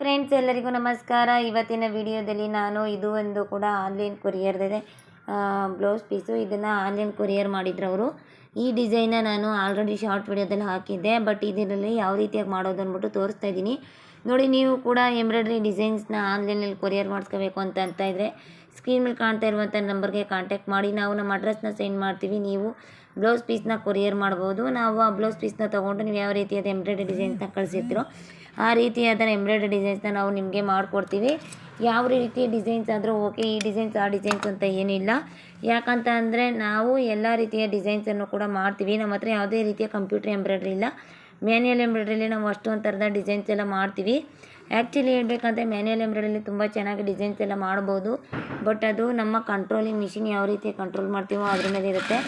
Friends ಎಲ್ಲರಿಗೂ ನಮಸ್ಕಾರ. ಇವತ್ತಿನ ವಿಡಿಯೋದಲ್ಲಿ ನಾನು ಇದು ಒಂದು ಕೂಡ ಆನ್ಲೈನ್ ಕೊರಿಯರ್ದಿದೆ ಬ್ಲೌಸ್ ಪೀಸು ಇದನ್ನು ಆನ್ಲೈನ್ ಕೊರಿಯರ್ ಮಾಡಿದ್ರು ಅವರು. ಈ ಡಿಸೈನ್ನ ನಾನು ಆಲ್ರೆಡಿ ಶಾರ್ಟ್ ವಿಡಿಯೋದಲ್ಲಿ ಹಾಕಿದ್ದೆ. ಬಟ್ ಇದರಲ್ಲಿ ಯಾವ ರೀತಿಯಾಗಿ ಮಾಡೋದು ಅಂದ್ಬಿಟ್ಟು ತೋರಿಸ್ತಾ ಇದ್ದೀನಿ. ನೋಡಿ, ನೀವು ಕೂಡ ಎಂಬ್ರಾಯ್ಡ್ರಿ ಡಿಸೈನ್ಸ್ನ ಆನ್ಲೈನಲ್ಲಿ ಕೊರಿಯರ್ ಮಾಡಿಸ್ಕೋಬೇಕು ಅಂತ ಅಂತ ಇದ್ದರೆ ಸ್ಕ್ರೀನ್ ಮೇಲೆ ಕಾಣ್ತಾ ಇರುವಂಥ ನಂಬರ್ಗೆ ಕಾಂಟ್ಯಾಕ್ಟ್ ಮಾಡಿ. ನಾವು ನಮ್ಮ ಅಡ್ರೆಸ್ನ ಸೆಂಡ್ ಮಾಡ್ತೀವಿ. ನೀವು ಬ್ಲೌಸ್ ಪೀಸ್ನ ಕೊರಿಯರ್ ಮಾಡ್ಬೋದು. ನಾವು ಆ ಬ್ಲೌಸ್ ಪೀಸ್ನ ತೊಗೊಂಡು ನೀವು ಯಾವ ರೀತಿಯಾದ ಎಂಬ್ರಾಯ್ಡ್ರಿ ಡಿಸೈನ್ಸ್ನ ಕಳಿಸಿರ್ತೀರೋ ಆ ರೀತಿಯಾದ ಎಂಬ್ರಾಯ್ಡ್ರಿ ಡಿಸೈನ್ಸ್ನ ನಾವು ನಿಮಗೆ ಮಾಡಿಕೊಡ್ತೀವಿ. ಯಾವ ರೀತಿ ಡಿಸೈನ್ಸ್ ಆದರೂ ಓಕೆ, ಈ ಡಿಸೈನ್ಸ್, ಆ ಡಿಸೈನ್ಸ್ ಅಂತ ಏನಿಲ್ಲ. ಯಾಕಂತ ಅಂದರೆ ನಾವು ಎಲ್ಲ ರೀತಿಯ ಡಿಸೈನ್ಸನ್ನು ಕೂಡ ಮಾಡ್ತೀವಿ. ನಮ್ಮ ಹತ್ರ ಯಾವುದೇ ರೀತಿಯ ಕಂಪ್ಯೂಟರ್ ಎಂಬ್ರಾಯ್ಡ್ರಿ ಇಲ್ಲ. ಮ್ಯಾನ್ಯಲ್ ಎಂಬ್ರಾಯ್ಡ್ರಿಲಿ ನಾವು ಅಷ್ಟೊಂದು ಥರದ ಡಿಸೈನ್ಸ್ ಎಲ್ಲ ಮಾಡ್ತೀವಿ. ಆ್ಯಕ್ಚುಲಿ ಹೇಳ್ಬೇಕಂದ್ರೆ ಮ್ಯಾನ್ಯಲ್ ಎಂಬ್ರಾಯ್ಡ್ರಿಲಿ ತುಂಬ ಚೆನ್ನಾಗಿ ಡಿಸೈನ್ಸ್ ಎಲ್ಲ ಮಾಡ್ಬೋದು. ಬಟ್ ಅದು ನಮ್ಮ ಕಂಟ್ರೋಲಿಂಗ್ ಮಿಷಿನ್ ಯಾವ ರೀತಿ ಕಂಟ್ರೋಲ್ ಮಾಡ್ತೀವೋ ಅದ್ರ ಮೇಲೆ ಇರುತ್ತೆ.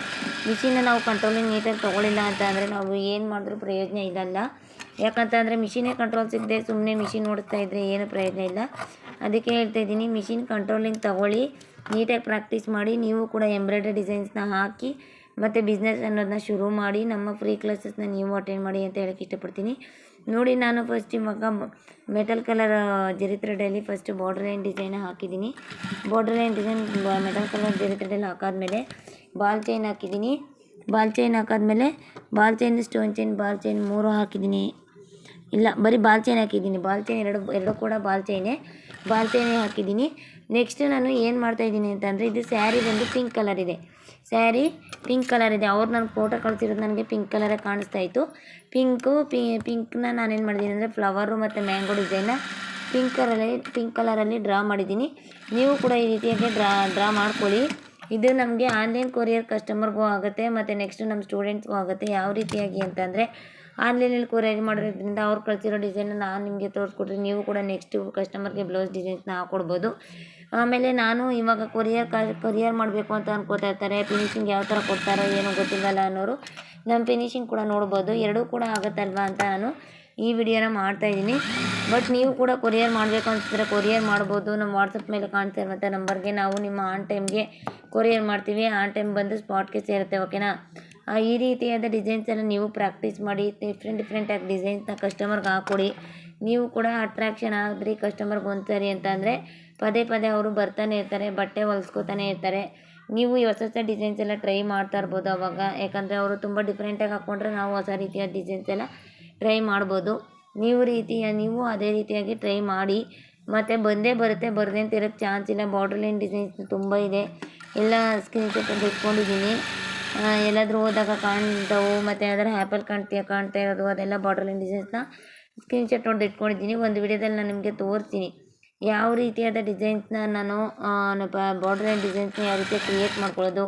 ಮಿಷಿನ್ನ ನಾವು ಕಂಟ್ರೋಲಿಂಗ್ ನೀಟಾಗಿ ತೊಗೊಳಿಲ್ಲ ಅಂತ ಅಂದರೆ ನಾವು ಏನು ಮಾಡಿದ್ರೂ ಪ್ರಯೋಜನ ಇಲ್ಲಲ್ಲ. ಯಾಕಂತಂದರೆ ಮಿಷಿನೇ ಕಂಟ್ರೋಲ್ ಸಿಗದೆ ಸುಮ್ಮನೆ ಮಿಷಿನ್ ಓಡಿಸ್ತಾ ಇದ್ದರೆ ಏನು ಪ್ರಯೋಜನ ಇಲ್ಲ. ಅದಕ್ಕೆ ಹೇಳ್ತಾ ಇದ್ದೀನಿ ಮಿಷಿನ್ ಕಂಟ್ರೋಲಿಂಗ್ ತಗೊಳ್ಳಿ ನೀಟಾಗಿ ಪ್ರಾಕ್ಟೀಸ್ ಮಾಡಿ, ನೀವು ಕೂಡ ಎಂಬ್ರಾಯ್ಡ್ರಿ ಡಿಸೈನ್ಸ್ನ ಹಾಕಿ, ಮತ್ತು ಬಿಸ್ನೆಸ್ ಅನ್ನೋದನ್ನ ಶುರು ಮಾಡಿ, ನಮ್ಮ ಫ್ರೀ ಕ್ಲಾಸಸ್ನ ನೀವು ಅಟೆಂಡ್ ಮಾಡಿ ಅಂತ ಹೇಳಕ್ಕೆ ಇಷ್ಟಪಡ್ತೀನಿ. ನೋಡಿ ನಾನು ಫಸ್ಟ್ ಇವಾಗ ಮೆಟಲ್ ಕಲರ್ ಜರಿ ಥ್ರೆಡಲ್ಲಿ ಫಸ್ಟ್ ಬಾರ್ಡರ್ ಲೈನ್ ಡಿಸೈನ್ ಹಾಕಿದ್ದೀನಿ. Border line design metal colour zari ಥ್ರೆಡಲ್ಲಿ ಹಾಕಾದ್ಮೇಲೆ ಬಾಲ್ ಚೈನ್ ಹಾಕಿದ್ದೀನಿ. ಬಾಲ್ ಚೈನ್ ಹಾಕಾದ್ಮೇಲೆ ball chain stone chain ball chain ಮೂರು ಹಾಕಿದ್ದೀನಿ. ಇಲ್ಲ, ಬರೀ ಬಾಲ್ ಚೈನ್ ಹಾಕಿದ್ದೀನಿ. ಬಾಲ್ ಚೈನ್ ಎರಡು ಎರಡು ಕೂಡ ಬಾಲ್ ಚೈನೇ ಬಾಲ್ ಚೈನೇ ಹಾಕಿದ್ದೀನಿ. ನೆಕ್ಸ್ಟ್ ನಾನು ಏನು ಮಾಡ್ತಾಯಿದ್ದೀನಿ ಅಂತಂದರೆ ಇದು ಸ್ಯಾರಿ ಬಂದು ಪಿಂಕ್ ಕಲರ್ ಇದೆ. ಸ್ಯಾರಿ ಪಿಂಕ್ ಕಲರ್ ಇದೆ. ಅವ್ರು ನನಗೆ ಫೋಟೋ ಕಳಿಸಿರೋದು ನನಗೆ ಪಿಂಕ್ ಕಲರೇ ಕಾಣಿಸ್ತಾ ಇತ್ತು. ಪಿಂಕು ಪಿಂಕ್ನ ನಾನೇನು ಮಾಡಿದ್ದೀನಿ ಅಂದರೆ ಫ್ಲವರು ಮತ್ತು ಮ್ಯಾಂಗೋ ಡಿಸೈನ್ನ ಪಿಂಕ್ ಕಲರಲ್ಲಿ ಪಿಂಕ್ ಕಲರಲ್ಲಿ ಡ್ರಾ ಮಾಡಿದ್ದೀನಿ ನೀವು ಕೂಡ ಈ ರೀತಿಯಾಗಿ ಡ್ರಾ ಡ್ರಾ ಮಾಡ್ಕೊಳ್ಳಿ. ಇದು ನಮಗೆ ಆನ್ಲೈನ್ ಕೊರಿಯರ್ ಕಸ್ಟಮರ್ಗೂ ಆಗುತ್ತೆ, ಮತ್ತು ನೆಕ್ಸ್ಟ್ ನಮ್ಮ ಸ್ಟೂಡೆಂಟ್ಸ್ಗೂ ಆಗುತ್ತೆ. ಯಾವ ರೀತಿಯಾಗಿ ಅಂತಂದರೆ ಆನ್ಲೈನಲ್ಲಿ ಕೊರಿಯರ್ ಮಾಡಿರೋದ್ರಿಂದ ಅವ್ರು ಕಳಿಸಿರೋ ಡಿಸೈನ್ ನಾನು ನಿಮಗೆ ತೋರಿಸ್ಕೊಟ್ರೆ ನೀವು ಕೂಡ ನೆಕ್ಸ್ಟು ಕಸ್ಟಮರ್ಗೆ ಬ್ಲೌಸ್ ಡಿಸೈನ್ಸ್ನ ಹಾಕ್ಕೊಡ್ಬೋದು ಆಮೇಲೆ ನಾನು ಇವಾಗ ಕೊರಿಯರ್ ಕೊರಿಯರ್ ಮಾಡಬೇಕು ಅಂತ ಅನ್ಕೋತಾ ಇರ್ತಾರೆ. ಫಿನಿಶಿಂಗ್ ಯಾವ ಥರ ಕೊಡ್ತಾರೋ ಏನೋ ಗೊತ್ತಿಲ್ಲಲ್ಲ ಅನ್ನೋರು. ನಮ್ಮ ಫಿನಿಶಿಂಗ್ ಕೂಡ ನೋಡ್ಬೋದು. ಎರಡೂ ಕೂಡ ಆಗುತ್ತಲ್ವಾ ಅಂತ ನಾನು ಈ ವಿಡಿಯೋನ ಮಾಡ್ತಾಯಿದ್ದೀನಿ ಬಟ್ ನೀವು ಕೂಡ ಕೊರಿಯರ್ ಮಾಡಬೇಕು ಅನಿಸಿದ್ರೆ ಕೊರಿಯರ್ ಮಾಡ್ಬೋದು. ನಮ್ಮ ವಾಟ್ಸಪ್ ಮೇಲೆ ಕಾಣ್ತಾ ಇರುವಂಥ ನಂಬರ್ಗೆ ನಾವು ನಿಮ್ಮ ಆನ್ ಟೈಮ್ಗೆ ಕೊರಿಯರ್ ಮಾಡ್ತೀವಿ. ಆನ್ ಟೈಮ್ ಬಂದು ಸ್ಪಾಟ್ಗೆ ಸೇರುತ್ತೆ ಓಕೆನಾ ಈ ರೀತಿಯಾದ ಡಿಸೈನ್ಸ್ ಎಲ್ಲ ನೀವು ಪ್ರಾಕ್ಟೀಸ್ ಮಾಡಿ ಡಿಫ್ರೆಂಟ್ ಡಿಫ್ರೆಂಟಾಗಿ ಡಿಸೈನ್ಸ್ನ ಕಸ್ಟಮರ್ಗೆ ಹಾಕ್ಕೊಡಿ ನೀವು ಕೂಡ ಅಟ್ರಾಕ್ಷನ್ ಆದರೆ ಕಸ್ಟಮರ್ಗೆ ಒಂದ್ಸರಿ ಅಂತ ಅಂದರೆ ಪದೇ ಪದೇ ಅವರು ಬರ್ತಾನೆ ಇರ್ತಾರೆ, ಬಟ್ಟೆ ಹೊಲ್ಸ್ಕೊತಾನೆ ಇರ್ತಾರೆ. ನೀವು ಹೊಸ ಹೊಸ ಡಿಸೈನ್ಸ್ ಎಲ್ಲ ಟ್ರೈ ಮಾಡ್ತಾ ಇರ್ಬೋದು ಅವಾಗ. ಯಾಕಂದರೆ ಅವರು ತುಂಬ ಡಿಫ್ರೆಂಟಾಗಿ ಹಾಕ್ಕೊಂಡ್ರೆ ನಾವು ಹೊಸ ರೀತಿಯ ಡಿಸೈನ್ಸ್ ಎಲ್ಲ ಟ್ರೈ ಮಾಡ್ಬೋದು. ನೀವು ರೀತಿಯ, ನೀವು ಅದೇ ರೀತಿಯಾಗಿ ಟ್ರೈ ಮಾಡಿ. ಮತ್ತು ಬಂದೇ ಬರುತ್ತೆ, ಬರದೆ ಅಂತ ಇರೋಕ್ಕೆ ಚಾನ್ಸ್ ಇಲ್ಲ ಬಾರ್ಡರ್ ಲೈನ್ ಡಿಸೈನ್ಸ್ ತುಂಬ ಇದೆ. ಎಲ್ಲ ಸ್ಕ್ರೀನ್ ಶಾಟ್ ಅಂತ ಇಟ್ಕೊಂಡಿದ್ದೀನಿ. ಎಲ್ಲಾದರೂ ಹೋದಾಗ ಕಾಣ್ತವು, ಮತ್ತು ಯಾವ್ದಾರು ಆ್ಯಪಲ್ಲಿ ಕಾಣ್ತೀಯ, ಕಾಣ್ತಾ ಇರೋದು, ಅದೆಲ್ಲ ಬಾರ್ಡರ್ ಲೈನ್ ಡಿಸೈನ್ಸ್ನ ಸ್ಕ್ರೀನ್ ಶಾಟ್ ಹೊಡೆದು ಇಟ್ಕೊಂಡಿದ್ದೀನಿ. ಒಂದು ವಿಡಿಯೋದಲ್ಲಿ ನಾನು ನಿಮಗೆ ತೋರಿಸ್ತೀನಿ ಯಾವ ರೀತಿಯಾದ ಡಿಸೈನ್ಸ್ನ ನಾನು ಬಾರ್ಡರ್ ಲೈನ್ ಡಿಸೈನ್ಸ್ನ ಯಾವ ರೀತಿ ಕ್ರಿಯೇಟ್ ಮಾಡ್ಕೊಳ್ಳೋದು?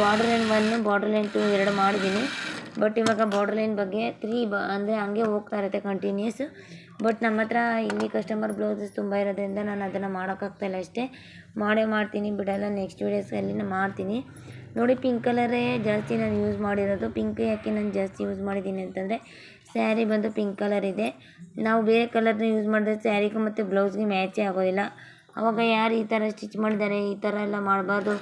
Border line one border line two ಎರಡು ಮಾಡಿದ್ದೀನಿ ಬಟ್ ಇವಾಗ ಬಾರ್ಡರ್ ಲೈನ್ ಬಗ್ಗೆ ತ್ರೀ ಬ, ಅಂದರೆ ಹಂಗೆ ಹೋಗ್ತಾ ಇರುತ್ತೆ ಕಂಟಿನ್ಯೂಸ್ ಬಟ್ ನಮ್ಮ ಹತ್ರ ಇಲ್ಲಿ ಕಸ್ಟಮರ್ ಬ್ಲೌಸಸ್ ತುಂಬ ಇರೋದ್ರಿಂದ ನಾನು ಅದನ್ನು ಮಾಡೋಕ್ಕಾಗ್ತಾಯಿಲ್ಲ ಅಷ್ಟೇ. ಮಾಡೇ ಮಾಡ್ತೀನಿ, ಬಿಡಲ್ಲ ನೆಕ್ಸ್ಟ್ ವೀಡಿಯೋಸಲ್ಲಿ ನಾನು ಮಾಡ್ತೀನಿ. ನೋಡಿ ಪಿಂಕ್ ಕಲರೇ ಜಾಸ್ತಿ ನಾನು ಯೂಸ್ ಮಾಡಿರೋದು. ಪಿಂಕ್ ಯಾಕೆ ನಾನು ಜಾಸ್ತಿ ಯೂಸ್ ಮಾಡಿದ್ದೀನಿ ಅಂತಂದರೆ ಸ್ಯಾರಿ ಬಂದು ಪಿಂಕ್ ಕಲರ್ ಇದೆ. ನಾವು ಬೇರೆ ಕಲರ್ನ ಯೂಸ್ ಮಾಡಿದ್ರೆ ಸ್ಯಾರಿಗೂ ಮತ್ತು ಬ್ಲೌಸ್ಗೆ ಮ್ಯಾಚೇ ಆಗೋದಿಲ್ಲ. ಅವಾಗ ಯಾರು ಈ ಥರ ಸ್ಟಿಚ್ ಮಾಡಿದ್ದಾರೆ, ಈ ಥರ ಎಲ್ಲ ಮಾಡಬಾರ್ದು.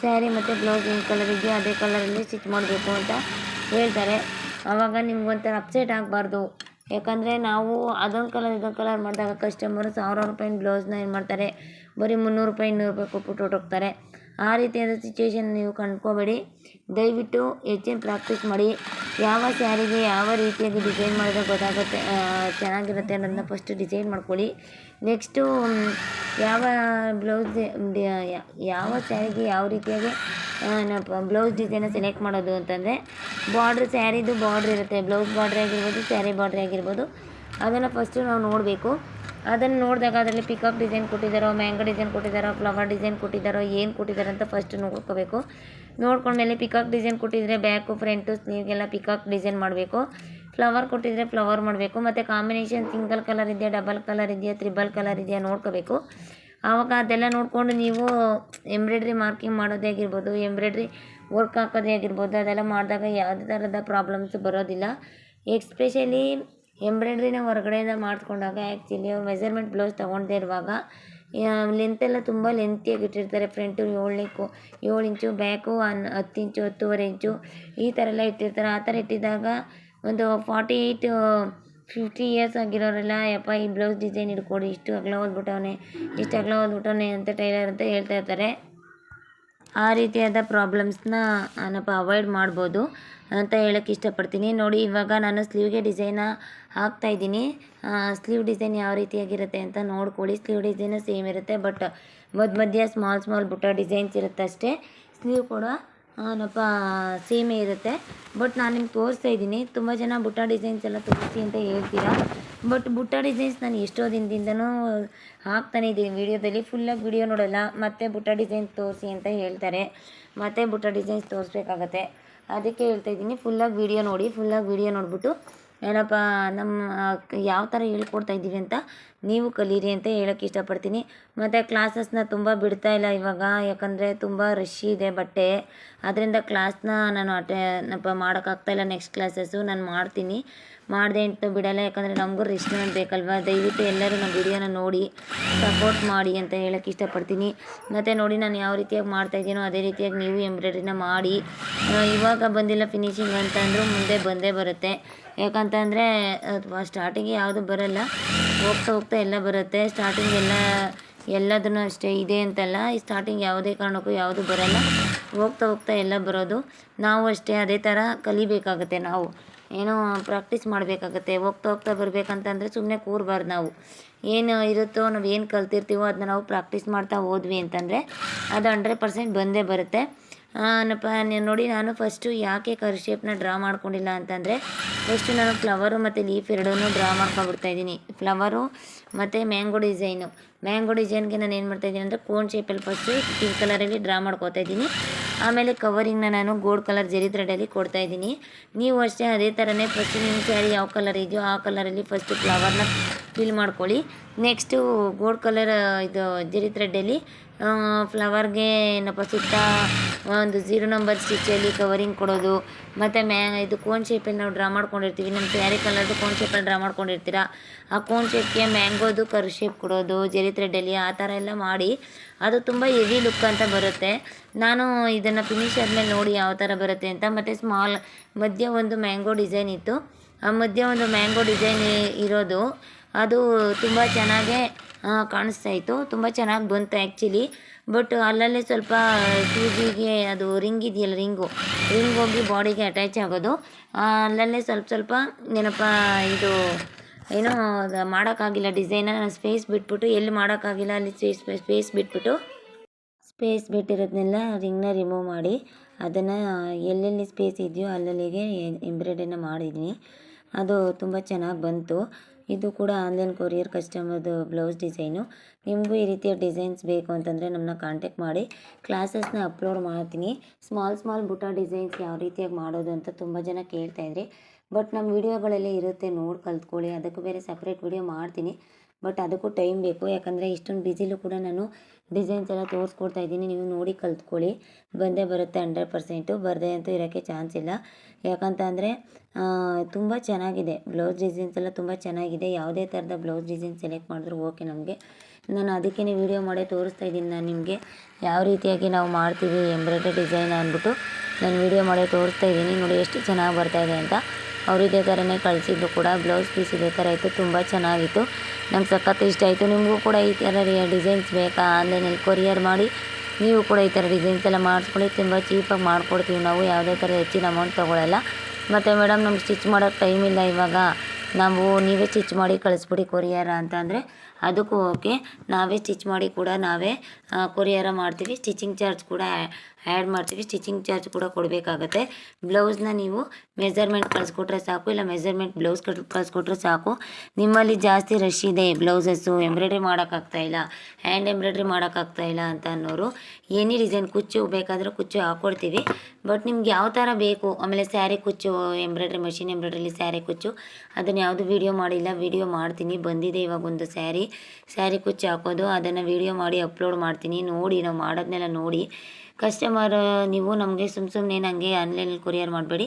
ಸ್ಯಾರಿ ಮತ್ತು ಬ್ಲೌಸ್ ಏನು ಕಲರ್ ಇದೆಯೋ ಅದೇ ಕಲರಲ್ಲಿ ಸ್ಟಿಚ್ ಮಾಡಬೇಕು ಅಂತ ಹೇಳ್ತಾರೆ. ಆವಾಗ ನಿಮ್ಗೊಂಥರ ಅಪ್ಸೆಟ್ ಆಗಬಾರ್ದು. ಯಾಕಂದರೆ ನಾವು ಅದೊಂದು ಕಲರ್ ಇದೊಂದು ಕಲರ್ ಮಾಡಿದಾಗ ಕಸ್ಟಮರು ಸಾವಿರಾರು ರೂಪಾಯಿನ ಬ್ಲೌಸ್ನ ಏನು ಮಾಡ್ತಾರೆ, ಬರೀ ಮುನ್ನೂರು ರೂಪಾಯಿ, ಇನ್ನೂರು ರೂಪಾಯಿ ಕೊಟ್ಬಿಟ್ಟು ಹೊರ್ಟೋಗ್ತಾರೆ. ಆ ರೀತಿಯಾದ ಸಿಚುವೇಶನ್ ನೀವು ಕಂಡ್ಕೋಬೇಡಿ. ದಯವಿಟ್ಟು ಹೆಚ್ಚಿನ ಪ್ರಾಕ್ಟೀಸ್ ಮಾಡಿ. ಯಾವ ಸ್ಯಾರಿಗೆ ಯಾವ ರೀತಿಯಾಗಿ ಡಿಸೈನ್ ಮಾಡಿದ್ರೆ ಗೊತ್ತಾಗುತ್ತೆ ಚೆನ್ನಾಗಿರುತ್ತೆ ಅನ್ನೋದನ್ನ ಫಸ್ಟ್ ಡಿಸೈನ್ ಮಾಡ್ಕೊಳ್ಳಿ. ನೆಕ್ಸ್ಟು ಯಾವ ಬ್ಲೌಸ್ ಯಾವ ಸ್ಯಾರಿಗೆ ಯಾವ ರೀತಿಯಾಗಿ ಬ್ಲೌಸ್ ಡಿಸೈನ ಸೆಲೆಕ್ಟ್ ಮಾಡೋದು ಅಂತಂದರೆ ಬಾರ್ಡ್ರ್ ಸ್ಯಾರಿದು ಬಾರ್ಡ್ರ್ ಇರುತ್ತೆ. ಬ್ಲೌಸ್ ಬಾರ್ಡ್ರ್ ಆಗಿರ್ಬೋದು, ಸ್ಯಾರಿ ಬಾರ್ಡ್ರ್ ಆಗಿರ್ಬೋದು. ಅದನ್ನು ಫಸ್ಟು ನಾವು ನೋಡಬೇಕು. ಅದನ್ನು ನೋಡಿದಾಗ ಅದರಲ್ಲಿ ಪಿಕಾಕ್ ಡಿಸೈನ್ ಕೊಟ್ಟಿದ್ದಾರೋ ಮ್ಯಾಂಗೋ ಡಿಸೈನ್ ಕೊಟ್ಟಿದ್ದಾರೋ ಫ್ಲವರ್ ಡಿಸೈನ್ ಕೊಟ್ಟಿದ್ದಾರೋ, ಏನು ಕೊಟ್ಟಿದ್ದಾರೆ ಅಂತ ಫಸ್ಟ್ ನೋಡ್ಕೋಬೇಕು. ನೋಡ್ಕೊಂಡ್ಮೇಲೆ ಪಿಕಾಕ್ ಡಿಸೈನ್ ಕೊಟ್ಟಿದ್ದರೆ ಬ್ಯಾಕು ಫ್ರಂಟು ಸ್ಲೀವ್ಗೆಲ್ಲ ಪಿಕಾಕ್ ಡಿಸೈನ್ ಮಾಡಬೇಕು. ಫ್ಲವರ್ ಕೊಟ್ಟಿದ್ದರೆ ಫ್ಲವರ್ ಮಾಡಬೇಕು. ಮತ್ತು ಕಾಂಬಿನೇಷನ್ ಸಿಂಗಲ್ ಕಲರ್ ಇದೆಯಾ ಡಬಲ್ ಕಲರ್ ಇದೆಯಾ ತ್ರಿಬಲ್ ಕಲರ್ ಇದೆಯಾ ನೋಡ್ಕೋಬೇಕು. ಆವಾಗ ಅದೆಲ್ಲ ನೋಡಿಕೊಂಡು ನೀವು ಎಂಬ್ರಾಯ್ಡ್ರಿ ಮಾರ್ಕಿಂಗ್ ಮಾಡೋದೇ ಆಗಿರ್ಬೋದು ಎಂಬ್ರಾಯ್ಡ್ರಿ ವರ್ಕ್ ಹಾಕೋದೇ ಆಗಿರ್ಬೋದು, ಅದೆಲ್ಲ ಮಾಡಿದಾಗ ಯಾವುದೇ ಥರದ ಪ್ರಾಬ್ಲಮ್ಸ್ ಬರೋದಿಲ್ಲ. ಎಕ್ಸ್ಪೆಷಲಿ ಎಂಬ್ರಾಯ್ಡ್ರಿನ ಹೊರಗಡೆಯಿಂದ ಮಾಡಿಕೊಂಡಾಗ ಆ್ಯಕ್ಚುಲಿ ಮೆಸರ್ಮೆಂಟ್ ಬ್ಲೌಸ್ ತೊಗೊಂಡೇ ಇರುವಾಗ ಲೆಂತೆಲ್ಲ ತುಂಬ ಲೆಂತಿಯಾಗಿ ಇಟ್ಟಿರ್ತಾರೆ. ಫ್ರಂಟು ಏಳನೇಕು ಏಳು ಇಂಚು ಬ್ಯಾಕು ಅನ್ ಹತ್ತು ಇಂಚು ಹತ್ತುವರೆ ಇಂಚು ಈ ಥರ ಎಲ್ಲ ಇಟ್ಟಿರ್ತಾರೆ. ಆ ಥರ ಇಟ್ಟಿದ್ದಾಗ ಒಂದು ಫಾರ್ಟಿ ಏಯ್ಟ್ ಫಿಫ್ಟಿ ಇಯರ್ಸ್ ಆಗಿರೋರೆಲ್ಲ, ಯಪ್ಪ, ಈ ಬ್ಲೌಸ್ ಡಿಸೈನ್ ಹಿಡ್ಕೊಡಿ, ಇಷ್ಟು ಅಗಲ ಓದ್ಬಿಟ್ಟವನೆ ಇಷ್ಟು ಅಗಲ ಓದ್ಬಿಟ್ಟವನೆ ಅಂತ ಟೈಲರ್ ಅಂತ ಹೇಳ್ತಾ ಇರ್ತಾರೆ. ಆ ರೀತಿಯಾದ ಪ್ರಾಬ್ಲಮ್ಸ್ನ, ಏನಪ್ಪ ಅವಾಯ್ಡ್ ಮಾಡ್ಬೋದು ಅಂತ ಹೇಳಕ್ಕೆ ಇಷ್ಟಪಡ್ತೀನಿ. ನೋಡಿ, ಇವಾಗ ನಾನು ಸ್ಲೀವ್ಗೆ ಡಿಸೈನ ಹಾಕ್ತಾ ಇದ್ದೀನಿ. ಸ್ಲೀವ್ ಡಿಸೈನ್ ಯಾವ ರೀತಿಯಾಗಿರುತ್ತೆ ಅಂತ ನೋಡ್ಕೊಳ್ಳಿ. ಸ್ಲೀವ್ ಡಿಸೈನು ಸೇಮ್ ಇರುತ್ತೆ, ಬಟ್ ಮಧ್ಯ ಮಧ್ಯ ಸ್ಮಾಲ್ ಸ್ಮಾಲ್ ಬುಟ್ಟ ಡಿಸೈನ್ಸ್ ಇರುತ್ತೆ ಅಷ್ಟೇ ಸ್ಲೀವ್ ಕೂಡ ಏನಪ್ಪ ಸೇಮೇ ಇರುತ್ತೆ. ಬಟ್ ನಾನು ನಿಮ್ಗೆ ತೋರಿಸ್ತಾ ಇದ್ದೀನಿ. ತುಂಬ ಜನ ಬುಟ್ಟ ಡಿಸೈನ್ಸ್ ಎಲ್ಲ ತೋರಿಸಿ ಅಂತ ಹೇಳ್ತೀರಾ? ಬಟ್ ಬುಟ್ಟ ಡಿಸೈನ್ಸ್ ನಾನು ಎಷ್ಟೋ ದಿನದಿಂದನೂ ಹಾಕ್ತಾನೆ ಇದ್ದೀನಿ ವೀಡಿಯೋದಲ್ಲಿ. ಫುಲ್ಲಾಗಿ ವೀಡಿಯೋ ನೋಡೋಲ್ಲ. ಮತ್ತೆ ಬುಟ್ಟ ಡಿಸೈನ್ಸ್ ತೋರಿಸಿ ಅಂತ ಹೇಳ್ತಾರೆ. ಮತ್ತೆ ಬುಟ್ಟ ಡಿಸೈನ್ಸ್ ತೋರಿಸ್ಬೇಕಾಗತ್ತೆ. ಅದಕ್ಕೆ ಹೇಳ್ತಾ ಇದ್ದೀನಿ. ಫುಲ್ಲಾಗಿ ವೀಡಿಯೋ ನೋಡಿ. ಫುಲ್ಲಾಗಿ ವೀಡಿಯೋ ನೋಡಿಬಿಟ್ಟು ಏನಪ್ಪ ನಮ್ಮ ಯಾವ ಥರ ಹೇಳ್ಕೊಡ್ತಾ ಇದ್ದೀವಿ ಅಂತ ನೀವು ಕಲೀರಿ ಅಂತ ಹೇಳೋಕ್ಕೆ ಇಷ್ಟಪಡ್ತೀನಿ. ಮತ್ತು ಕ್ಲಾಸಸ್ನ ತುಂಬ ಬಿಡ್ತಾ ಇಲ್ಲ ಇವಾಗ, ಯಾಕಂದರೆ ತುಂಬ ರಶ್ ಇದೆ ಬಟ್ಟೆ. ಅದರಿಂದ ಕ್ಲಾಸ್ನ ನಾನು ಅಟೆ ಮಾಡೋಕ್ಕಾಗ್ತಾ ಮಾಡೋಕ್ಕಾಗ್ತಾಯಿಲ್ಲ ನೆಕ್ಸ್ಟ್ ಕ್ಲಾಸಸ್ಸು ನಾನು ಮಾಡ್ತೀನಿ. ಮಾಡಿದೆ ಅಂತ ಬಿಡಲ್ಲ, ಯಾಕಂದರೆ ನಮಗೂ ರೆಸ್ಟ್ ಬೇಕಲ್ವ? ದಯವಿಟ್ಟು ಎಲ್ಲರೂ ನಮ್ಮ ವಿಡಿಯೋನ ನೋಡಿ ಸಪೋರ್ಟ್ ಮಾಡಿ ಅಂತ ಹೇಳೋಕ್ಕೆ ಇಷ್ಟಪಡ್ತೀನಿ. ಮತ್ತು ನೋಡಿ ನಾನು ಯಾವ ರೀತಿಯಾಗಿ ಮಾಡ್ತಾಯಿದ್ದೀನೋ ಅದೇ ರೀತಿಯಾಗಿ ನೀವು ಎಂಬ್ರಾಯ್ಡ್ರಿನ ಮಾಡಿ. ಇವಾಗ ಬಂದಿಲ್ಲ ಫಿನಿಷಿಂಗ್ ಅಂತ ಅಂದರೂ ಮುಂದೆ ಬಂದೇ ಬರುತ್ತೆ. ಯಾಕಂತಂದರೆ ಸ್ಟಾರ್ಟಿಂಗ್ ಯಾವುದು ಬರಲ್ಲ. ಹೋಗ್ತಾ ಹೋಗ್ತಾ ಎಲ್ಲ ಬರುತ್ತೆ. ಸ್ಟಾರ್ಟಿಂಗ್ ಎಲ್ಲ, ಎಲ್ಲದನ್ನು ಅಷ್ಟೇ ಇದೆ ಅಂತಲ್ಲ. ಈ ಸ್ಟಾರ್ಟಿಂಗ್ ಯಾವುದೇ ಕಾರಣಕ್ಕೂ ಯಾವುದು ಬರಲ್ಲ. ಹೋಗ್ತಾ ಹೋಗ್ತಾ ಎಲ್ಲ ಬರೋದು. ನಾವು ಅಷ್ಟೇ, ಅದೇ ಥರ ಕಲಿಬೇಕಾಗುತ್ತೆ ನಾವು. ಏನೋ ಪ್ರಾಕ್ಟೀಸ್ ಮಾಡಬೇಕಾಗತ್ತೆ. ಹೋಗ್ತಾ ಹೋಗ್ತಾ ಬರಬೇಕಂತಂದರೆ ಸುಮ್ಮನೆ ಕೂರಬಾರ್ದು ನಾವು. ಏನು ಇರುತ್ತೋ, ನಾವು ಏನು ಕಲ್ತಿರ್ತೀವೋ ಅದನ್ನ ನಾವು ಪ್ರಾಕ್ಟೀಸ್ ಮಾಡ್ತಾ ಹೋದ್ವಿ ಅಂತಂದರೆ, ಅದು ಹಂಡ್ರೆಡ್ ಪರ್ಸೆಂಟ್ ಬಂದೇ ಬರುತ್ತೆ. ಏನಪ್ಪ ನೋಡಿ ನಾನು ಫಸ್ಟು ಯಾಕೆ ಕರ್ ಶೇಪ್ನ ಡ್ರಾ ಮಾಡ್ಕೊಂಡಿಲ್ಲ ಅಂತಂದರೆ ಫಸ್ಟು ನಾನು ಫ್ಲವರು ಮತ್ತು ಲೀಫ್ ಎರಡನ್ನೂ ಡ್ರಾ ಮಾಡ್ಕೊಂಡ್ಬಿಡ್ತಾ ಇದ್ದೀನಿ. ಫ್ಲವರು ಮತ್ತು ಮ್ಯಾಂಗೋ ಡಿಸೈನು ಮ್ಯಾಂಗೋ ಡಿಸೈನ್ಗೆ ನಾನು ಏನು ಮಾಡ್ತಾ ಇದ್ದೀನಿ ಅಂದರೆ ಕೋನ್ ಶೇಪಲ್ಲಿ ಫಸ್ಟು ಪಿಂಕ್ ಕಲರಲ್ಲಿ ಡ್ರಾ ಮಾಡ್ಕೋತಾ ಇದ್ದೀನಿ. ಆಮೇಲೆ ಕವರಿಂಗ್ನ ನಾನು ಗೋಲ್ಡ್ ಕಲರ್ ಜರಿ ಥ್ರೆಡಲ್ಲಿ ಕೊಡ್ತಾ ಇದ್ದೀನಿ. ನೀವು ಅಷ್ಟೇ ಅದೇ ಥರನೇ ಫಸ್ಟ್ ನಿಮ್ಮ ಸ್ಯಾರಿ ಯಾವ ಕಲರ್ ಇದೆಯೋ ಆ ಕಲರಲ್ಲಿ ಫಸ್ಟು ಫ್ಲವರ್ನ ಫಿಲ್ ಮಾಡ್ಕೊಳ್ಳಿ. ನೆಕ್ಸ್ಟು ಗೋಲ್ಡ್ ಕಲರ್ ಇದು ಜರಿ ಥ್ರೆಡ್ಡಲ್ಲಿ ಫ್ಲವರ್ಗೆ ಏನಪ್ಪ ಸುತ್ತ, ಒಂದು ಜೀರೋ ನಂಬರ್ ಸ್ಟಿಚ್ಚಲ್ಲಿ ಕವರಿಂಗ್ ಕೊಡೋದು, ಮತ್ತು ಮ್ಯಾ ಇದು ಕೋನ್ ಶೇಪಲ್ಲಿ ನಾವು ಡ್ರಾ ಮಾಡ್ಕೊಂಡಿರ್ತೀವಿ. ನಮ್ಮ ಸ್ಯಾರಿ ಕಲರ್ದು ಕೋನ್ ಶೇಪಲ್ಲಿ ಡ್ರಾ ಮಾಡ್ಕೊಂಡಿರ್ತೀರ? ಆ ಕೋನ್ ಶೇಪ್ಗೆ ಮ್ಯಾಂಗೋದು ಕರ್ ಶೇಪ್ ಕೊಡೋದು ಜೆರಿ ಥ್ರೆಡಲ್ಲಿ ಆ ಥರ ಎಲ್ಲ ಮಾಡಿ, ಅದು ತುಂಬ ಹೆವಿ ಲುಕ್ ಅಂತ ಬರುತ್ತೆ. ನಾನು ಇದನ್ನು ಫಿನಿಶ್ ಆದಮೇಲೆ ನೋಡಿ ಯಾವ ಥರ ಬರುತ್ತೆ ಅಂತ. ಮತ್ತು ಸ್ಮಾಲ್ ಮಧ್ಯ ಒಂದು ಮ್ಯಾಂಗೋ ಡಿಸೈನ್ ಇತ್ತು. ಆ ಮಧ್ಯ ಒಂದು ಮ್ಯಾಂಗೋ ಡಿಸೈನ್ ಇರೋದು ಅದು ತುಂಬ ಚೆನ್ನಾಗೇ ಕಾಣಿಸ್ತಾ ಇತ್ತು. ತುಂಬ ಚೆನ್ನಾಗಿ ಬಂತು ಆ್ಯಕ್ಚುಲಿ ಬಟ್ ಅಲ್ಲಲ್ಲೇ ಸ್ವಲ್ಪ ಸೂಜಿಗೆ ಅದು ರಿಂಗ್ ಇದೆಯಲ್ಲ ರಿಂಗು ರಿಂಗ್ ಹೋಗಿ ಬಾಡಿಗೆ ಅಟ್ಯಾಚ್ ಆಗೋದು. ಅಲ್ಲಲ್ಲಿ ಸ್ವಲ್ಪ ಸ್ವಲ್ಪ ಏನಪ್ಪ, ಇದು ಏನೋ ಮಾಡೋಕ್ಕಾಗಿಲ್ಲ ಡಿಸೈನ ಸ್ಪೇಸ್ ಬಿಟ್ಬಿಟ್ಟು ಎಲ್ಲಿ ಮಾಡೋಕ್ಕಾಗಿಲ್ಲ, ಅಲ್ಲಿ ಸ್ಪೇಸ್ ಸ್ಪೇಸ್ ಬಿಟ್ಬಿಟ್ಟು ಸ್ಪೇಸ್ ಬಿಟ್ಟಿರೋದನ್ನೆಲ್ಲ ರಿಂಗ್ನ ರಿಮೂವ್ ಮಾಡಿ, ಅದನ್ನು ಎಲ್ಲೆಲ್ಲಿ ಸ್ಪೇಸ್ ಇದೆಯೋ ಅಲ್ಲಲ್ಲಿಗೆ ಎಂಬ್ರಾಯ್ಡ್ರಿನ ಮಾಡಿದ್ವಿ. ಅದು ತುಂಬ ಚೆನ್ನಾಗಿ ಬಂತು. ಇದು ಕೂಡ ಆನ್ಲೈನ್ ಕೊರಿಯರ್ ಕಸ್ಟಮರ್ದು ಬ್ಲೌಸ್ ಡಿಸೈನು. ನಿಮಗೂ ಈ ರೀತಿಯ ಡಿಸೈನ್ಸ್ ಬೇಕು ಅಂತಂದರೆ ನಮ್ಮನ್ನ ಕಾಂಟ್ಯಾಕ್ಟ್ ಮಾಡಿ. ಕ್ಲಾಸಸ್ನ ಅಪ್ಲೋಡ್ ಮಾಡ್ತೀನಿ. ಸ್ಮಾಲ್ ಸ್ಮಾಲ್ ಬುಟ್ಟ ಡಿಸೈನ್ಸ್ ಯಾವ ರೀತಿಯಾಗಿ ಮಾಡೋದು ಅಂತ ತುಂಬ ಜನ ಕೇಳ್ತಾಯಿದ್ರಿ ಬಟ್ ನಮ್ಮ ವಿಡಿಯೋಗಳಲ್ಲಿ ಇರುತ್ತೆ, ನೋಡಿ ಕಲ್ತ್ಕೊಳ್ಳಿ. ಅದಕ್ಕೆ ಬೇರೆ ಸಪ್ರೇಟ್ ವಿಡಿಯೋ ಮಾಡ್ತೀನಿ. ಬಟ್ ಅದಕ್ಕೂ ಟೈಮ್ ಬೇಕು. ಯಾಕಂದರೆ ಇಷ್ಟೊಂದು ಬ್ಯುಸಿಲೂ ಕೂಡ ನಾನು ಡಿಸೈನ್ಸ್ ಎಲ್ಲ ತೋರಿಸ್ಕೊಡ್ತಾ ಇದ್ದೀನಿ. ನೀವು ನೋಡಿ ಕಲ್ತ್ಕೊಳ್ಳಿ. ಬಂದೇ ಬರುತ್ತೆ ಹಂಡ್ರೆಡ್ ಪರ್ಸೆಂಟು. ಬರದೇ ಅಂತೂ ಇರೋಕ್ಕೆ ಚಾನ್ಸ್ ಇಲ್ಲ. ಯಾಕಂತ ಅಂದರೆ ತುಂಬ ಚೆನ್ನಾಗಿದೆ. ಬ್ಲೌಸ್ ಡಿಸೈನ್ಸ್ ಎಲ್ಲ ತುಂಬ ಚೆನ್ನಾಗಿದೆ. ಯಾವುದೇ ಥರದ ಬ್ಲೌಸ್ ಡಿಸೈನ್ ಸೆಲೆಕ್ಟ್ ಮಾಡಿದ್ರು ಓಕೆ ನಮಗೆ. ನಾನು ಅದಕ್ಕೇ ವೀಡಿಯೋ ಮಾಡೇ ತೋರಿಸ್ತಾ ಇದ್ದೀನಿ. ನಾನು ನಿಮಗೆ ಯಾವ ರೀತಿಯಾಗಿ ನಾವು ಮಾಡ್ತೀವಿ ಎಂಬ್ರಾಯ್ಡ್ರಿ ಡಿಸೈನ್ ಅಂದ್ಬಿಟ್ಟು ನಾನು ವೀಡಿಯೋ ಮಾಡೇ ತೋರಿಸ್ತಾ ಇದ್ದೀನಿ. ನೋಡಿ ಎಷ್ಟು ಚೆನ್ನಾಗಿ ಬರ್ತಾಯಿದೆ ಅಂತ. ಅವ್ರು ಇದೇ ಥರನೇ ಕಳಿಸಿದ್ರು ಕೂಡ ಬ್ಲೌಸ್ ಪೀಸ್ ಇದೇ ಥರ ಇತ್ತು, ತುಂಬ ಚೆನ್ನಾಗಿತ್ತು. ನಂಗೆ ಸಖತ್ ಇಷ್ಟ ಆಯಿತು. ನಿಮಗೂ ಕೂಡ ಈ ಥರ ಡಿಸೈನ್ಸ್ ಬೇಕಾ? ಆನ್ಲೈನಲ್ಲಿ ಕೊರಿಯರ್ ಮಾಡಿ, ನೀವು ಕೂಡ ಈ ಥರ ಡಿಸೈನ್ಸ್ ಎಲ್ಲ ಮಾಡಿಸ್ಕೊಳ್ಳಿ ತುಂಬ ಚೀಪಾಗಿ ಮಾಡಿಕೊಡ್ತೀವಿ. ನಾವು ಯಾವುದೇ ಥರ ಹೆಚ್ಚಿನ ಅಮೌಂಟ್ ತೊಗೊಳ್ಳಲ್ಲ ಮತ್ತು ಮೇಡಮ್ ನಮ್ಗೆ ಸ್ಟಿಚ್ ಮಾಡೋಕ್ಕೆ ಟೈಮ್ ಇಲ್ಲ ಇವಾಗ. ನಾವು ನೀವೇ ಸ್ಟಿಚ್ ಮಾಡಿ ಕಳಿಸ್ಬಿಡಿ ಕೊರಿಯರ್ ಅಂತ ಅಂದರೆ ಅದಕ್ಕೂ ಓಕೆ. ನಾವೇ ಸ್ಟಿಚ್ ಮಾಡಿ ಕೂಡ ನಾವೇ ಕೊರಿಯರ ಮಾಡ್ತೀವಿ. ಸ್ಟಿಚಿಂಗ್ ಚಾರ್ಜ್ ಕೂಡ ಆ್ಯಡ್ ಮಾಡ್ತೀವಿ. ಸ್ಟಿಚಿಂಗ್ ಚಾರ್ಜ್ ಕೂಡ ಕೊಡಬೇಕಾಗತ್ತೆ. ಬ್ಲೌಸ್ನ ನೀವು ಮೆಜರ್ಮೆಂಟ್ ಕಳಿಸ್ಕೊಟ್ರೆ ಸಾಕು, ಇಲ್ಲ ಮೆಜರ್ಮೆಂಟ್ ಬ್ಲೌಸ್ ಕಟ್ ಕಳಿಸ್ಕೊಟ್ರೆ ಸಾಕು. ನಿಮ್ಮಲ್ಲಿ ಜಾಸ್ತಿ ರಶ್ ಇದೆ ಬ್ಲೌಸಸ್ಸು ಎಂಬ್ರಾಯ್ಡ್ರಿ ಮಾಡೋಕ್ಕಾಗ್ತಾಯಿಲ್ಲ ಹ್ಯಾಂಡ್ ಎಂಬ್ರಾಯ್ಡ್ರಿ ಮಾಡೋಕ್ಕಾಗ್ತಾಯಿಲ್ಲ ಅಂತ ಅನ್ನೋರು, ಏನೇ ಡಿಸೈನ್ ಕುಚ್ಚು ಬೇಕಾದರೂ ಕುಚ್ಚು ಹಾಕ್ಕೊಡ್ತೀವಿ ಬಟ್ ನಿಮ್ಗೆ ಯಾವ ಥರ ಬೇಕು, ಆಮೇಲೆ ಸ್ಯಾರಿ ಕುಚ್ಚು ಎಂಬ್ರಾಯ್ಡ್ರಿ ಮಷಿನ್ ಎಂಬ್ರಾಯ್ಡ್ರಿಲಿ ಸ್ಯಾರಿ ಕುಚ್ಚು, ಅದನ್ನು ಯಾವುದು ವೀಡಿಯೋ ಮಾಡಿಲ್ಲ ವೀಡಿಯೋ ಮಾಡ್ತೀನಿ. ಬಂದಿದೆ ಇವಾಗ ಒಂದು ಸ್ಯಾರಿ ಸ್ಯಾರಿ ಕುಚ್ಚು ಹಾಕೋದು ಅದನ್ನು ವೀಡಿಯೋ ಮಾಡಿ ಅಪ್ಲೋಡ್ ಮಾಡ್ತೀನಿ. ನೋಡಿ ನಾವು ಮಾಡೋದನ್ನೆಲ್ಲ ನೋಡಿ. ಕಸ್ಟಮರ್ ನೀವು ನಮಗೆ ಸುಮ್ಮ ಸುಮ್ಮನೆ ನನಗೆ ಆನ್ಲೈನಲ್ಲಿ ಕೊರಿಯರ್ ಮಾಡಬೇಡಿ.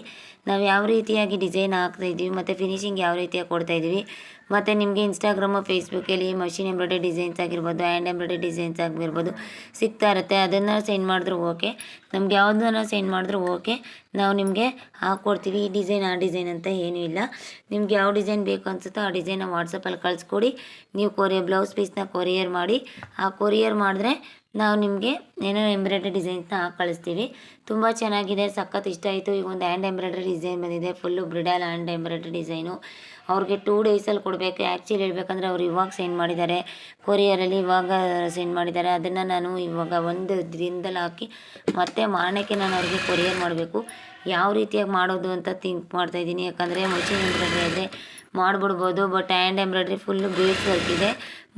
ನಾವು ಯಾವ ರೀತಿಯಾಗಿ ಡಿಸೈನ್ ಹಾಕ್ತಾ ಇದ್ದೀವಿ, ಮತ್ತು ಫಿನಿಶಿಂಗ್ ಯಾವ ರೀತಿಯಾಗಿ ಕೊಡ್ತಾ ಇದ್ದೀವಿ, ಮತ್ತು ನಿಮಗೆ ಇನ್ಸ್ಟಾಗ್ರಾಮು ಫೇಸ್ಬುಕ್ಕಲ್ಲಿ ಮಷಿನ್ ಎಂಬ್ರಾಯ್ಡ್ರಿ ಡಿಸೈನ್ಸ್ ಆಗಿರ್ಬೋದು ಆ್ಯಂಡ್ ಎಂಬ್ರಾಯ್ಡ್ರಿ ಡಿಸೈನ್ಸ್ ಆಗಿರ್ಬೋದು ಸಿಗ್ತಾ ಇರುತ್ತೆ. ಅದನ್ನು ಸೆಂಡ್ ಮಾಡಿದ್ರು ಓಕೆ ನಮ್ಗೆ ಯಾವುದನ್ನು ಸೆಂಡ್ ಮಾಡಿದ್ರು ಓಕೆ ನಾವು ನಿಮಗೆ ಹಾಕ್ಕೊಡ್ತೀವಿ ಈ ಡಿಸೈನ್ ಆ ಡಿಸೈನ್ ಅಂತ ಏನೂ ಇಲ್ಲ. ನಿಮ್ಗೆ ಯಾವ ಡಿಸೈನ್ ಬೇಕು ಅನಿಸುತ್ತೋ ಆ ಡಿಸೈನ್ನ ವಾಟ್ಸಪ್ಪಲ್ಲಿ ಕಳಿಸ್ಕೊಡಿ. ನೀವು ಕೊರಿಯರ್ ಬ್ಲೌಸ್ ಪೀಸ್ನ ಕೊರಿಯರ್ ಮಾಡಿ. ಆ ಕೊರಿಯರ್ ಮಾಡಿದ್ರೆ ನಾವು ನಿಮಗೆ ಏನೋ ಎಂಬ್ರಾಯ್ಡ್ರಿ ಡಿಸೈನ್ಸ್ನ ಹಾಕಿ ಕಳಿಸ್ತೀವಿ. ತುಂಬ ಚೆನ್ನಾಗಿದೆ, ಸಖತ್ ಇಷ್ಟ ಆಯಿತು. ಈಗ ಒಂದು ಹ್ಯಾಂಡ್ ಎಂಬ್ರಾಯ್ಡ್ರಿ ಡಿಸೈನ್ ಬಂದಿದೆ. Full bridal hand embroidery design ಅವ್ರಿಗೆ ಟೂ ಡೇಸಲ್ಲಿ ಕೊಡಬೇಕು. ಆ್ಯಕ್ಚುಲಿ ಹೇಳ್ಬೇಕಂದ್ರೆ ಅವ್ರು ಇವಾಗ ಸೆಂಡ್ ಮಾಡಿದ್ದಾರೆ. ಕೊರಿಯರಲ್ಲಿ ಇವಾಗ ಸೆಂಡ್ ಮಾಡಿದ್ದಾರೆ. ಅದನ್ನು ನಾನು ಇವಾಗ ಒಂದು ದಿನದಲ್ಲಿ ಹಾಕಿ ಮತ್ತೆ ಮಾರನೇಕ್ಕೆ ನಾನು ಅವ್ರಿಗೆ ಕೊರಿಯರ್ ಮಾಡಬೇಕು. ಯಾವ ರೀತಿಯಾಗಿ ಮಾಡೋದು ಅಂತ ಥಿಂಕ್ ಮಾಡ್ತಾಯಿದ್ದೀನಿ ಯಾಕಂದರೆ ಮಷಿನ್ ಎಂಬ್ರಾಯ್ಡ್ರಿ ಆದರೆ ಮಾಡಿಬಿಡ್ಬೋದು but hand embroidery full base work ಇದೆ.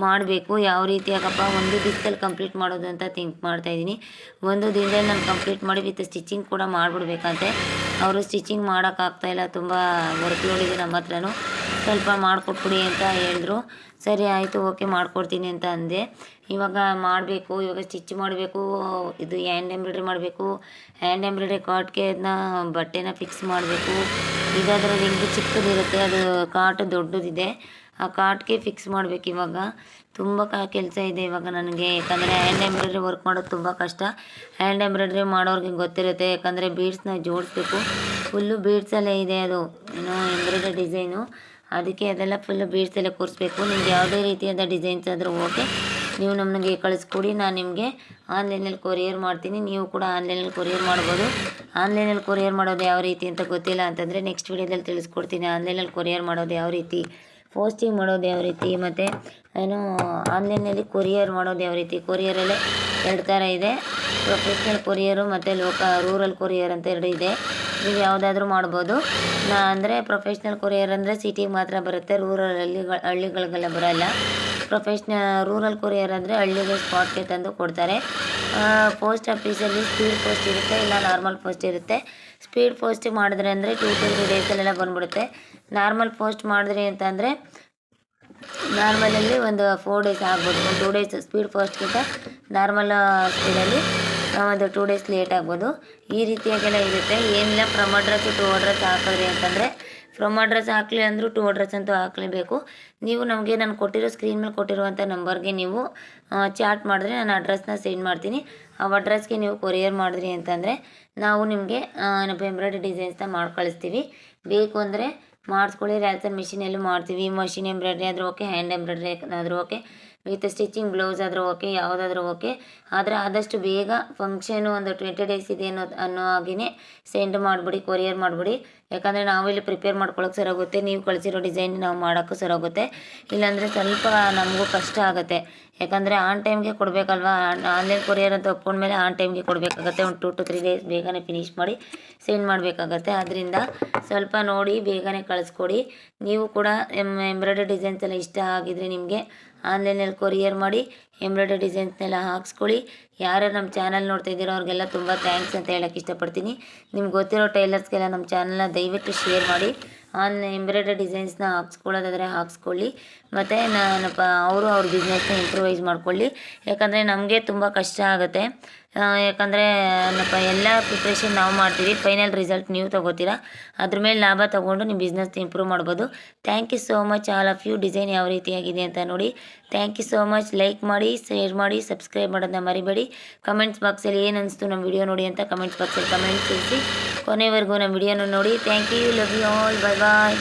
ಮಾಡಬೇಕು, ಯಾವ ರೀತಿಯಾಗಪ್ಪ ಒಂದು ದಿವಸದಲ್ಲಿ ಕಂಪ್ಲೀಟ್ ಮಾಡೋದು ಅಂತ ಥಿಂಕ್ ಮಾಡ್ತಾಯಿದ್ದೀನಿ ಒಂದು ದಿನದಲ್ಲಿ ನಾನು ಕಂಪ್ಲೀಟ್ ಮಾಡಿ ವಿತ್ ಸ್ಟಿಚಿಂಗ್ ಕೂಡ ಮಾಡಿಬಿಡ್ಬೇಕಂತೆ. ಅವರು ಸ್ಟಿಚಿಂಗ್ ಮಾಡೋಕ್ಕಾಗ್ತಾಯಿಲ್ಲ ತುಂಬ ವರ್ಕ್ ನಮ್ಮ ಹತ್ರನೂ. ಸ್ವಲ್ಪ ಮಾಡಿಕೊಟ್ಬಿಡಿ ಅಂತ ಹೇಳಿದ್ರು. ಸರಿ ಆಯಿತು ಓಕೆ ಮಾಡಿಕೊಡ್ತೀನಿ ಅಂತ ಅಂದೆ. ಇವಾಗ ಮಾಡಬೇಕು, ಇವಾಗ ಸ್ಟಿಚ್ ಮಾಡಬೇಕು, ಇದು ಹ್ಯಾಂಡ್ ಎಂಬ್ರಾಯ್ಡ್ರಿ ಮಾಡಬೇಕು. ಹ್ಯಾಂಡ್ ಎಂಬ್ರಾಯ್ಡ್ರಿ ಕಾಟ್ಗೆ ಅದನ್ನ ಬಟ್ಟೆನ ಫಿಕ್ಸ್ ಮಾಡಬೇಕು. ಇದಾದ್ರೆ ರಿಂಗ್ ಚಿಕ್ಕದಿರುತ್ತೆ, ಅದು ಕಾಟ್ ದೊಡ್ಡದಿದೆ. ಆ ಕಾಟ್ಗೆ ಫಿಕ್ಸ್ ಮಾಡಬೇಕು ಇವಾಗ. ತುಂಬ ಕ ಕೆಲಸ ಇದೆ ಇವಾಗ ನನಗೆ. ಯಾಕಂದರೆ ಹ್ಯಾಂಡ್ ಎಂಬ್ರಾಯ್ಡ್ರಿ ವರ್ಕ್ ಮಾಡೋದು ತುಂಬ ಕಷ್ಟ. ಹ್ಯಾಂಡ್ ಎಂಬ್ರಾಯ್ಡ್ರಿ ಮಾಡೋರಿಗೆ ಗೊತ್ತಿರುತ್ತೆ. ಯಾಕಂದರೆ ಬೀಡ್ಸ್ನ ಜೋಡಿಸ್ಬೇಕು. ಫುಲ್ಲು ಬೀಡ್ಸಲ್ಲೇ ಇದೆ ಅದು. ಏನೋ ಎಂಬ್ರಾಯ್ಡ್ರಿ ಡಿಸೈನು ಅದಕ್ಕೆ ಅದೆಲ್ಲ ಫುಲ್ಲು ಬೀಡ್ಸಲ್ಲೇ ಕೂರಿಸ್ಬೇಕು. ನಿಮ್ಗೆ ಯಾವುದೇ ರೀತಿಯಾದ ಡಿಸೈನ್ಸ್ ಆದರೂ ಓಕೆ ನೀವು ನಮಗೆ ಕಳಿಸ್ಕೊಡಿ. ನಾನು ನಿಮಗೆ ಆನ್ಲೈನಲ್ಲಿ ಕೊರಿಯರ್ ಮಾಡ್ತೀನಿ. ನೀವು ಕೂಡ ಆನ್ಲೈನಲ್ಲಿ ಕೊರಿಯರ್ ಮಾಡ್ಬೋದು. ಆನ್ಲೈನಲ್ಲಿ ಕೊರಿಯರ್ ಮಾಡೋದು ಯಾವ ರೀತಿ ಅಂತ ಗೊತ್ತಿಲ್ಲ ಅಂತಂದರೆ ನೆಕ್ಸ್ಟ್ ವೀಡಿಯೋದಲ್ಲಿ ತಿಳಿಸ್ಕೊಡ್ತೀನಿ. ಆನ್ಲೈನಲ್ಲಿ ಕೊರಿಯರ್ ಮಾಡೋದು ಯಾವ ರೀತಿ? ಪೋಸ್ಟಿಂಗ್ ಮಾಡೋದು ಯಾವ ರೀತಿ, ಮತ್ತು ಏನು ಆನ್ಲೈನಲ್ಲಿ ಕೊರಿಯರ್ ಮಾಡೋದು ಯಾವ ರೀತಿ. ಕೊರಿಯರಲ್ಲೇ ಎರಡು ಥರ ಇದೆ. ಪ್ರೊಫೆಷ್ನಲ್ ಕೊರಿಯರು ಮತ್ತು ಲೋಕ, ರೂರಲ್ ಕೊರಿಯರ್ ಅಂತ ಎರಡು ಇದೆ. ನೀವು ಯಾವುದಾದ್ರೂ ಮಾಡ್ಬೋದು. ನಾ ಅಂದರೆ ಪ್ರೊಫೆಷ್ನಲ್ ಕೊರಿಯರ್ ಅಂದರೆ ಸಿಟಿಗೆ ಮಾತ್ರ ಬರುತ್ತೆ, ರೂರಲ್ ಹಳ್ಳಿಗಳ ಹಳ್ಳಿಗಳಿಗೆಲ್ಲ ಬರೋಲ್ಲ. ಪ್ರೊಫೆಷ್ನ ರೂರಲ್ ಕೊರಿಯರ್ ಅಂದರೆ ಹಳ್ಳಿಗೆ ಸ್ಪಾಟ್ಗೆ ತಂದು ಕೊಡ್ತಾರೆ. ಪೋಸ್ಟ್ ಆಫೀಸಲ್ಲಿ ಸ್ಪೀಡ್ ಪೋಸ್ಟ್ ಇರುತ್ತೆ, ಇಲ್ಲ ನಾರ್ಮಲ್ ಪೋಸ್ಟ್ ಇರುತ್ತೆ. ಸ್ಪೀಡ್ ಪೋಸ್ಟ್ ಮಾಡಿದ್ರೆ ಅಂದರೆ ಟೂ ಟು ತ್ರೀ ಡೇಸಲ್ಲೆಲ್ಲ ಬಂದ್ಬಿಡುತ್ತೆ. ನಾರ್ಮಲ್ ಪೋಸ್ಟ್ ಮಾಡಿದ್ರಿ ಅಂತಂದರೆ ನಾರ್ಮಲಲ್ಲಿ ಒಂದು ಫೋರ್ ಡೇಸ್ ಆಗ್ಬೋದು. ಒಂದು ಟೂ ಡೇಸ್ ಸ್ಪೀಡ್ ಪೋಸ್ಟ್ಗಿಂತ ನಾರ್ಮಲ್ ಸ್ಪೀಡಲ್ಲಿ ಒಂದು ಟೂ ಡೇಸ್ ಲೇಟ್ ಆಗ್ಬೋದು. ಈ ರೀತಿಯಾಗೆಲ್ಲ ಇರುತ್ತೆ. ಏನಿಲ್ಲ ಫ್ರಮ್ ಅಡ್ರೆಸ್ ಟು ಅಡ್ರೆಸ್ ಹಾಕಿದ್ರಿ ಅಂತಂದರೆ ಫ್ರಮ್ ಅಡ್ರೆಸ್ ಹಾಕಲಿ ಅಂದರೂ ಟು ಅಡ್ರೆಸ್ ಅಂತೂ ಹಾಕಲೇಬೇಕು. ನೀವು ನಮಗೆ ನಾನು ಕೊಟ್ಟಿರೋ ಸ್ಕ್ರೀನ್ ಮೇಲೆ ಕೊಟ್ಟಿರುವಂಥ ನಂಬರ್ಗೆ ನೀವು ಚಾಟ್ ಮಾಡಿದ್ರೆ ನಾನು ಅಡ್ರೆಸ್ನ ಸೆಂಡ್ ಮಾಡ್ತೀನಿ. ಆ ಅಡ್ರೆಸ್ಗೆ ನೀವು ಕೊರಿಯರ್ ಮಾಡಿದ್ರಿ ಅಂತಂದರೆ ನಾವು ನಿಮಗೆ ಎಂಬ್ರಾಯ್ಡ್ರಿ ಡಿಸೈನ್ಸ್ನ ಮಾಡಿ, ಕಳಿಸ್ತೀವಿ. ಬೇಕು ಅಂದರೆ ಮಾಡಿಸ್ಕೊಳ್ಳಿ. ರ್ಯಾಸರ್ ಮಿಷಿನಲ್ಲೂ ಮಾಡ್ತೀವಿ. ಮಷಿನ್ ಎಂಬ್ರಾಯ್ಡ್ರಿ ಆದರೂ ಓಕೆ, ಹ್ಯಾಂಡ್ ಎಂಬ್ರಾಯ್ಡ್ರಿ ಆದರೂ ಓಕೆ, ವಿತ್ ಸ್ಟಿಚಿಂಗ್ ಬ್ಲೌಸ್ ಆದರೂ ಓಕೆ, ಯಾವುದಾದ್ರೂ ಓಕೆ. ಆದರೆ ಆದಷ್ಟು ಬೇಗ ಫಂಕ್ಷನು ಒಂದು ಟ್ವೆಂಟಿ ಡೇಸ್ ಇದೆ ಅನ್ನೋ ಅನ್ನೋ ಹಾಗೆಯೇ ಸೆಂಡ್ ಮಾಡಿಬಿಡಿ, ಕೊರಿಯರ್ ಮಾಡಿಬಿಡಿ. ಯಾಕಂದರೆ ಇಲ್ಲಿ ಪ್ರಿಪೇರ್ ಮಾಡ್ಕೊಳಕ್ಕೆ ಸರೋಗುತ್ತೆ ನೀವು ಕಳಿಸಿರೋ ಡಿಸೈನ್ ನಾವು ಮಾಡೋಕ್ಕೂ ಸರೋಗುತ್ತೆ ಇಲ್ಲಾಂದರೆ ಸ್ವಲ್ಪ ನಮಗೂ ಕಷ್ಟ ಆಗುತ್ತೆ. ಯಾಕಂದರೆ ಆನ್ ಟೈಮ್ಗೆ ಕೊಡಬೇಕಲ್ವಾ? ಆನ್ಲೈನ್ ಕೊರಿಯರ್ ಅಂತ ಒಪ್ಕೊಂಡ್ಮೇಲೆ ಆನ್ ಟೈಮ್ಗೆ ಕೊಡಬೇಕಾಗತ್ತೆ. ಒಂದು ಟು ಟು ತ್ರೀ ಡೇಸ್ ಬೇಗನೆ ಫಿನಿಷ್ ಮಾಡಿ ಸೆಂಡ್ ಮಾಡಬೇಕಾಗತ್ತೆ. ಅದರಿಂದ ಸ್ವಲ್ಪ ನೋಡಿ, ಬೇಗನೆ ಕಳಿಸ್ಕೊಡಿ. ನೀವು ಕೂಡ ಎಂಬ್ರಾಯ್ಡ್ರಿ ಡಿಸೈನ್ಸ್ ಎಲ್ಲ ಇಷ್ಟ ಆಗಿದ್ರೆ ನಿಮಗೆ ಆನ್ಲೈನಲ್ಲಿ ಕೊರಿಯರ್ ಮಾಡಿ ಎಂಬ್ರಾಯ್ಡ್ರಿ ಡಿಸೈನ್ಸ್ನೆಲ್ಲ ಹಾಕ್ಸ್ಕೊಳ್ಳಿ. ಯಾರು ನಮ್ಮ ಚಾನಲ್ ನೋಡ್ತಾ ಇದ್ದೀರೋ ಅವ್ರಿಗೆಲ್ಲ ತುಂಬ ಥ್ಯಾಂಕ್ಸ್ ಅಂತ ಹೇಳೋಕ್ಕೆ ಇಷ್ಟಪಡ್ತೀನಿ. ನಿಮ್ಗೆ ಗೊತ್ತಿರೋ ಟೈಲರ್ಸ್ಗೆಲ್ಲ ನಮ್ಮ ಚಾನಲ್ನ ದಯವಿಟ್ಟು ಶೇರ್ ಮಾಡಿ. ಆನ್ ಎಂಬ್ರಾಯ್ಡ್ರಿ ಡಿಸೈನ್ಸ್ನ ಹಾಕ್ಸ್ಕೊಳ್ಳೋದಾದರೆ ಹಾಕ್ಸ್ಕೊಳ್ಳಿ. ಮತ್ತು ನಾನಪ್ಪ, ಅವರು ಅವ್ರ ಬಿಸ್ನೆಸ್ನ ಇಂಪ್ರೂವೈಸ್ ಮಾಡ್ಕೊಳ್ಳಿ. ಯಾಕಂದರೆ ನಮಗೆ ತುಂಬ ಕಷ್ಟ ಆಗುತ್ತೆ. ಯಾಕಂದರೆ ಏನಪ್ಪ ಎಲ್ಲ ಪ್ರಿಪ್ರೇಷನ್ ನಾವು ಮಾಡ್ತೀವಿ. ಫೈನಲ್ ರಿಸಲ್ಟ್ ನೀವು ತೊಗೋತೀರಾ. ಅದ್ರ ಮೇಲೆ ಲಾಭ ತೊಗೊಂಡು ನಿಮ್ಮ ಬಿಸ್ನೆಸ್ ಇಂಪ್ರೂವ್ ಮಾಡ್ಬೋದು. Thank you so much all of you design ಯಾವ ರೀತಿಯಾಗಿದೆ ಅಂತ ನೋಡಿ. Thank you so much like ಮಾಡಿ ಶೇರ್ ಮಾಡಿ ಸಬ್ಸ್ಕ್ರೈಬ್ ಮಾಡೋದನ್ನ ಮರಿಬೇಡಿ. ಕಮೆಂಟ್ಸ್ ಬಾಕ್ಸಲ್ಲಿ ಏನು ಅನಿಸ್ತು ನಮ್ಮ ವಿಡಿಯೋ ನೋಡಿ ಅಂತ ಕಮೆಂಟ್ಸ್ ಬಾಕ್ಸಲ್ಲಿ ಕಮೆಂಟ್ಸ್ ತಿಳಿಸಿ ಕೊನೆವರೆಗೂ ನಮ್ಮ ವಿಡಿಯೋನ ನೋಡಿ. Thank you love you all bye bye